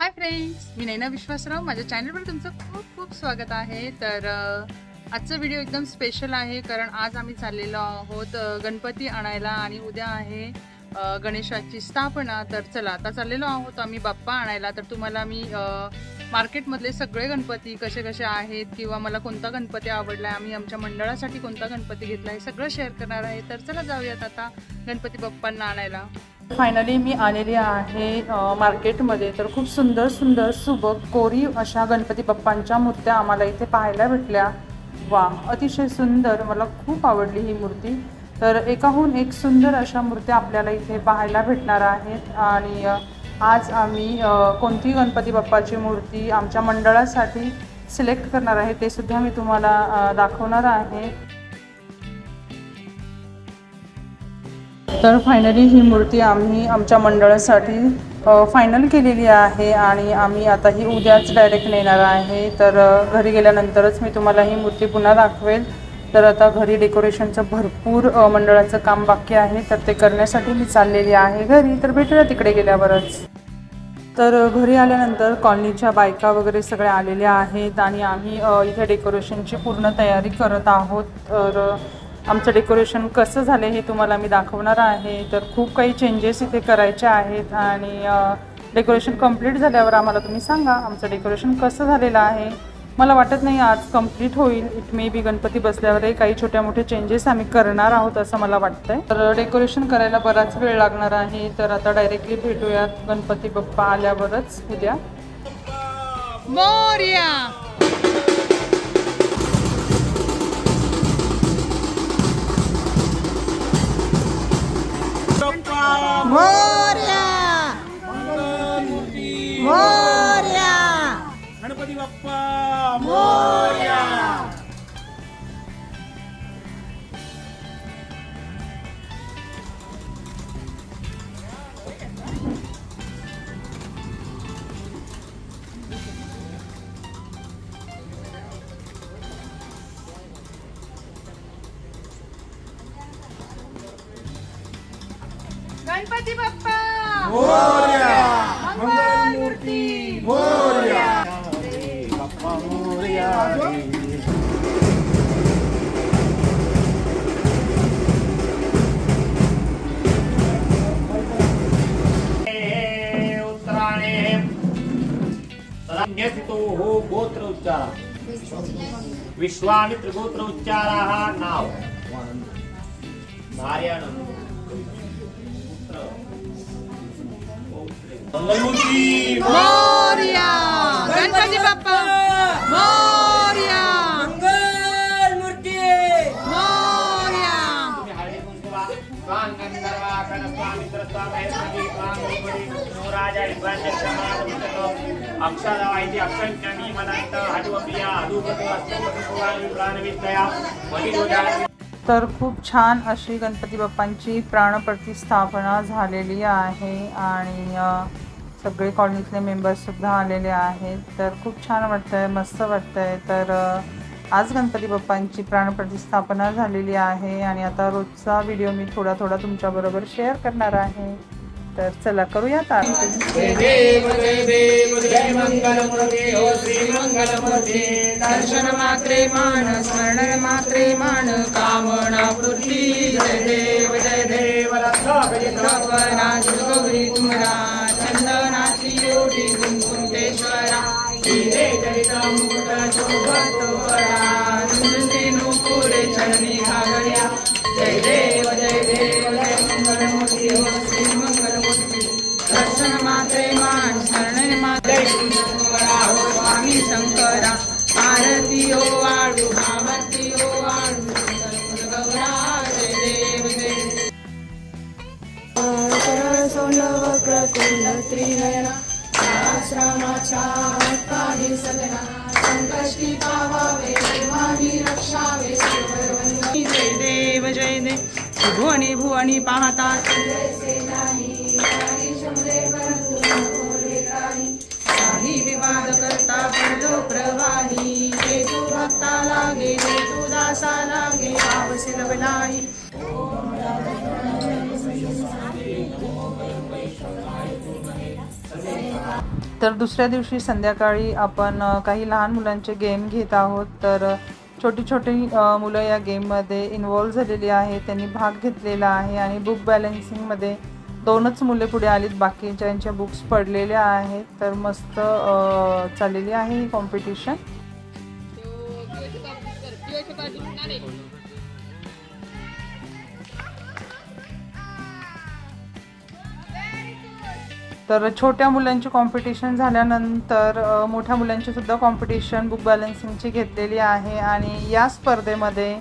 Hi friends मी नैना विश्वासराव. माझ्या चॅनलवर तुमचं खूप खूप स्वागत आहे. तर आजचा व्हिडिओ एकदम स्पेशल आहे कारण आज आम्ही चाललेलो आहोत गणपती आणायला आणि उद्या आहे गणेशाची स्थापना. तर चला आता चाललेलो आहोत आम्ही बाप्पा आणायला. तर तुम्हाला मी मार्केटमधले सगळे गणपती कसे कसे आहेत किंवा मला कोणता गणपती आवडला आहे आम्ही आमच्या मंडळासाठी कोणता गणपती घेतला हे सगळं शेअर करणार आहे. तर चला जाऊयात आता गणपती बाप्पांना आणायला. फायनली मी आलेली आहे मार्केटमध्ये तर खूप सुंदर सुंदर सुबक कोरीव अशा गणपती बाप्पांच्या मूर्त्या आम्हाला इथे पाहायला भेटल्या. वा अतिशय सुंदर. मला खूप आवडली ही मूर्ती. तर एकाहून एक सुंदर अशा मूर्त्या आपल्याला इथे पाहायला भेटणार आहेत. आणि आज आम्ही कोणती गणपती बाप्पाची मूर्ती आमच्या मंडळासाठी सिलेक्ट करणार आहे ते सुद्धा मी तुम्हाला दाखवणार आहे. तर फायनली ही मूर्ती आम्ही आमच्या मंडळासाठी फायनल केलेली आहे आणि आम्ही आता ही उद्याच डायरेक्ट नेणार आहे. तर घरी गेल्यानंतरच मी तुम्हाला ही मूर्ती पुन्हा दाखवेल. तर आता घरी डेकोरेशनचं भरपूर मंडळाचं काम बाकी आहे. तर ते करण्यासाठी मी चाललेली आहे घरी. तर भेटूया तिकडे गेल्यावरच. तर घरी आल्यानंतर कॉलनीच्या बायका वगैरे सगळ्या आलेल्या आहेत आणि आम्ही इथे डेकोरेशनची पूर्ण तयारी करत आहोत. तर आमचं डेकोरेशन कसं झालं हे तुम्हाला मी दाखवणार आहे. तर खूप काही चेंजेस इथे करायचे आहेत आणि डेकोरेशन कंप्लीट झाल्यावर आम्हाला तुम्ही सांगा आमचं डेकोरेशन कसं झालेलं आहे. मला वाटत नाही आज कंप्लीट होईल. इट मे बी गणपती बसल्यावरही काही छोट्या मोठे चेंजेस आम्ही करणार आहोत असं मला वाटतंय. तर डेकोरेशन करायला बराच वेळ लागणार आहे. तर आता डायरेक्टली भेटूयात गणपती बाप्पा आल्यावरच उद्या. मोर्या! मोर्या गणपती बाप्पा मोर्या मंगल मूर्ती मोर्या न्यसितो हो गोत्र उच्चारा। विश्वामित्र गोत्र उच्चाराः नाव। नारायण। मंगलमूर्ती मोर्या। गणपती बाप्पा। मोर्या। मंगलमूर्ती मोर्या। स्वांग गंधर्वा कनस्वामी तरस्वामी महेश्वरी स्वांग गणपती नवराजा तर खूप छान अशी गणपती बाप्पांची प्राणप्रतिस्थापना झालेली आहे आणि सगळे कॉलनीतले मेंबर्ससुद्धा आलेले आहेत. तर खूप छान वाटतंय मस्त वाटतंय. तर आज गणपती बाप्पांची प्राणप्रतिस्थापना झालेली आहे आणि आता रोजचा व्हिडिओ मी थोडा थोडा तुमच्याबरोबर शेअर करणार आहे. तर चला करूयात आरती जय देव जय देव जय दर्शन मात्रे मान स्मरण मात्रे मान कामना पूर्ती जय देव जय देव गौरी तुमरा चंदनाची योगी कुंकुंटेश्वरा मुकुट शोभत चरणी घागड्या जय देव जय देव जय मंगलमूर्ती हो श्री त्रिनयना आश्रमाच्या काही सगळा संकष्टी पावावे देवानी रक्षावे सर्ववंदनी. जय देव जय देव भुवनी भुवनी पाहतात काही विवाद करता पडलो प्रवाही जे तू भक्ता लागे जे तू दासा लागे आवसे लवलाही तर दुसऱ्या दिवशी संध्याकाळी आपण काही लहान मुलांचे गेम घेत आहोत तर छोटी छोटी मुलं या गेममध्ये इन्वॉल्व झालेली आहे त्यांनी भाग घेतलेला आहे आणि बुक बॅलेन्सिंगमध्ये दोनच मुले पुढे आलीत बाकीच्यांच्या बुक्स पडलेल्या आहेत तर मस्त चाललेली आहे ही कॉम्पिटिशन तर छोट्या मुलांची कॉम्पिटिशन झाल्यानंतर मोठ्या मुलांची सुद्धा कॉम्पिटिशन बुक बॅलन्सिंगची घेतलेली आहे आणि या स्पर्धेमध्ये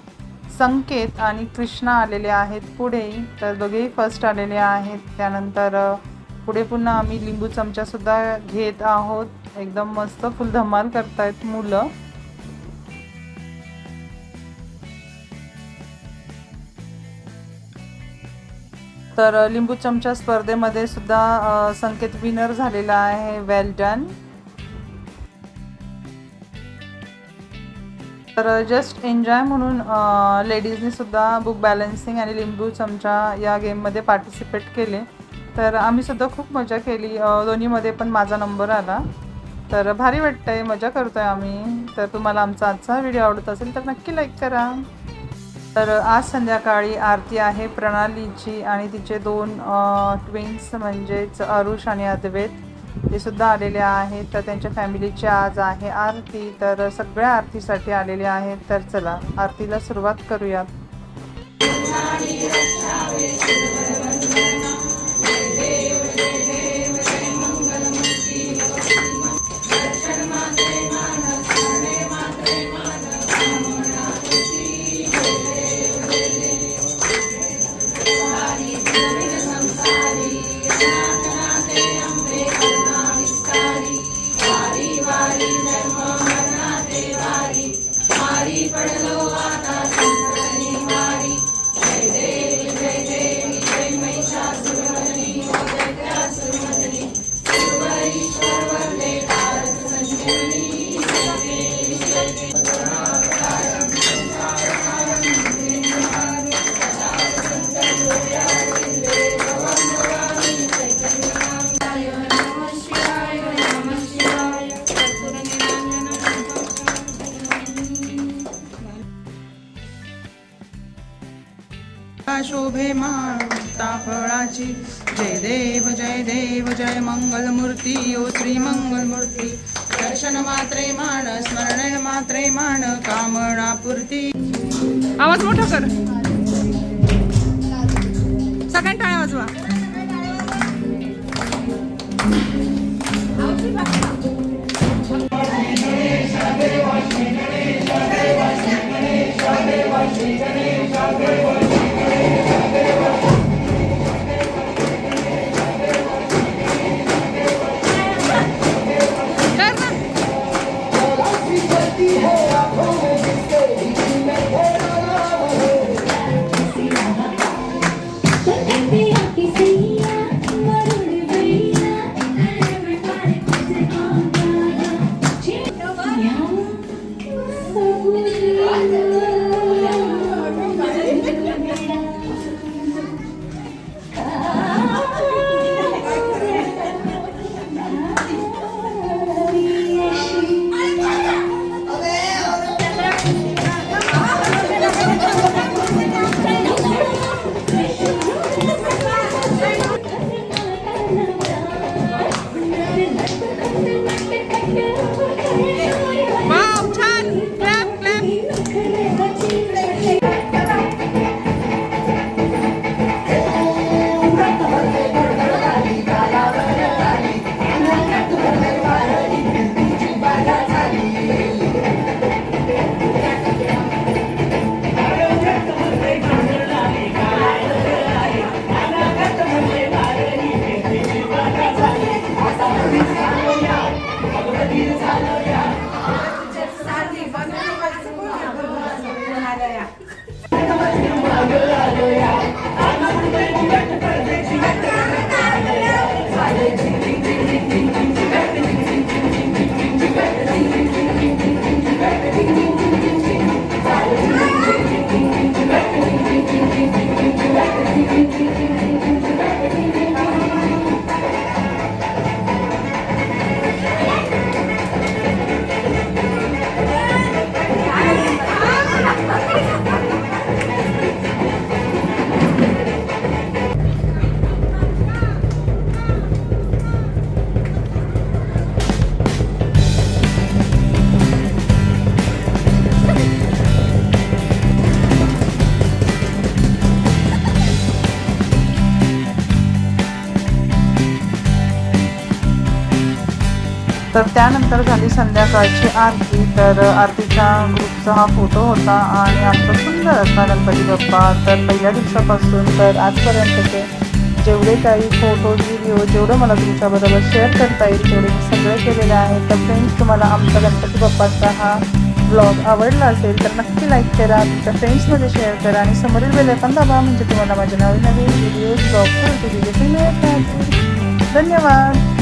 संकेत आणि कृष्णा आलेले आहेत पुढे. तर दोघेही फर्स्ट आलेले आहेत. त्यानंतर पुढे पुन्हा आम्ही लिंबू चमचासुद्धा घेत आहोत. एकदम मस्त फुल धमाल करतायत मुलं. तर लिंबू चमचा स्पर्धेमध्ये सुद्धा संकेत विनर झालेला आहे. वेल डन तर जस्ट एन्जॉय म्हणून लेडीजनी सुद्धा बुक बॅलन्सिंग आणि लिंबू चमचा या गेममध्ये पार्टिसिपेट केले. तर आम्ही सुद्धा खूप मजा केली. दोन्हीमध्ये पण माझा नंबर आला. तर भारी वाटतंय. मजा करतोय आम्ही. तर तुम्हाला आमचा आजचा व्हिडिओ आवडत असेल तर नक्की लाईक करा. तर आज संध्याकाळी आरती आहे प्रणालीची आणि तिचे दोन ट्विन्स म्हणजेच अरुष आणि अद्वैत ते सुद्धा आलेले आहेत. तर त्यांच्या फॅमिलीची आज आहे आरती. तर सगळ्या आरतीसाठी आलेले आहेत. तर चला आरतीला सुरुवात करूयात फळाची जय देव जय देव जय मंगल मूर्ती ओ श्री मंगल मूर्ती दर्शन मात्रे मान स्मरण मात्रे मान कामना पूर्ती। आवाज मोठा कर. सगळ्यांनी टाळ्या वाजवा. कर तर त्यानंतर झाली संध्याकाळची आरती. तर आरतीच्या ग्रुपचा हा फोटो होता आणि आमचा सुंदर असा गणपती बाप्पा. तर पहिल्या दिवसापासून तर आजपर्यंतचे जेवढे काही फोटो व्हिडिओ जेवढं मला तुमच्याबरोबर शेअर करता येईल तेवढे मी सगळे केलेले आहेत. तर फ्रेंड्स तुम्हाला आमचा गणपती बाप्पाचा हा ब्लॉग आवडला असेल तर नक्की लाईक करा. तुमच्या फ्रेंड्समध्ये शेअर करा आणि समोरील बेल दाबा म्हणजे तुम्हाला माझे नवीन नवीन व्हिडिओज ब्लॉग नोटिफिकेशन मिळत राहतील धन्यवाद!